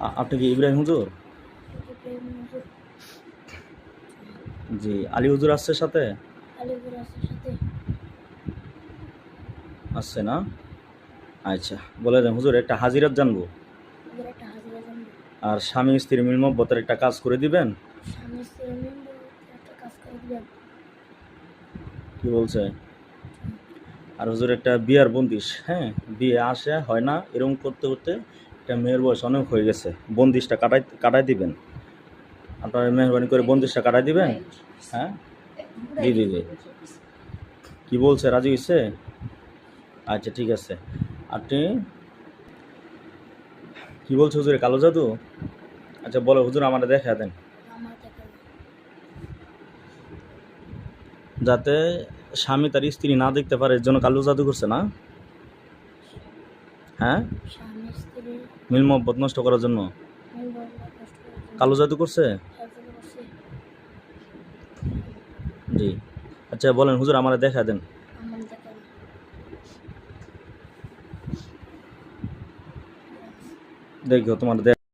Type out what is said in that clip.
আপনি কি ইব্রাহিম হুজুর? জি আলী হুজুর আসছে সাথে? আসছে না? আচ্ছা বলে দেন হুজুর একটা হাজিরাত জানব। আর স্বামী স্ত্রী মিল মহব্বতের একটা কাজ করে দিবেন? স্বামী স্ত্রী একটা কাজ করে দিবেন। কি বলছে? আর হুজুর একটা বিয়ার বন্দিশ হ্যাঁ? বিয়ে আসে হয় না এরকম করতে করতে একটা মেয়ের বয়স অনেক হয়ে গেছে, বন্দিশটা কাটাই কাটাই দিবেন। আপনারা মেহরবানি করে বন্দিশটা কাটাই দিবেন? হ্যাঁ? জি জি জি। কি বলছে, রাজি হয়েছে আচ্ছা ঠিক আছে। আপনি কি বলছে হুজুর, কালো জাদু? আচ্ছা বলো, হুজুর, আমার দেখা দেন। যাতে স্বামী তার স্ত্রী না দেখতে পারে, এর জন্য কালো জাদু করছে না? হ্যাঁ? মিল মহব্বত নষ্ট করার জন্য। কালো জাদু করছে? জি। আচ্ছা বলেন, হুজুর, আমার দেখা দেন। দেখো, তোমার